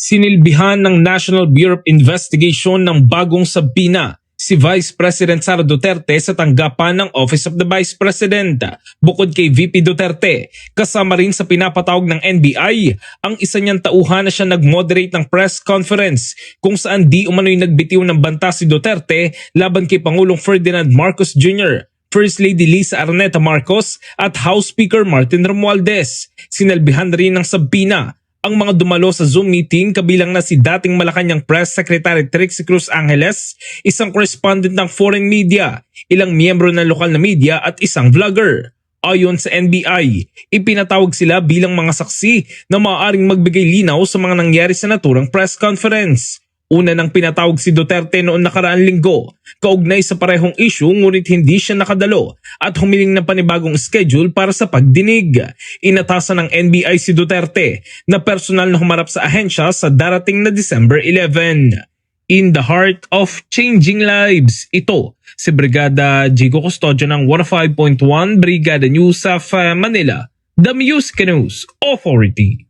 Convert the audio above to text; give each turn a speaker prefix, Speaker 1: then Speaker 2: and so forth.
Speaker 1: Sinilbihan ng National Bureau of Investigation ng bagong Sabina si Vice President Sara Duterte sa tanggapan ng Office of the Vice President. Bukod kay VP Duterte, kasama rin sa pinapatawag ng NBI ang isa niyang tauhan na siya nag-moderate ng press conference kung saan di umano'y nagbitiw ng banta si Duterte laban kay Pangulong Ferdinand Marcos Jr. First Lady Lisa Araneta Marcos at House Speaker Martin Romualdez. Sinalbihan rin ng Sabina ang mga dumalo sa Zoom meeting kabilang na si dating Malacanang Press Secretary Trixie Cruz Angeles, isang correspondent ng foreign media, ilang miyembro ng lokal na media at isang vlogger. Ayon sa NBI, ipinatawag sila bilang mga saksi na maaaring magbigay linaw sa mga nangyari sa naturang press conference. Una nang pinatawag si Duterte noon nakaraang linggo, kaugnay sa parehong issue ngunit hindi siya nakadalo at humiling ng panibagong schedule para sa pagdinig. Inatasan ng NBI si Duterte na personal na humarap sa ahensya sa darating na December 11. In the heart of changing lives, ito si Brigada Jigo Custodio ng 105.1 Brigada News of Manila, The Music News Authority.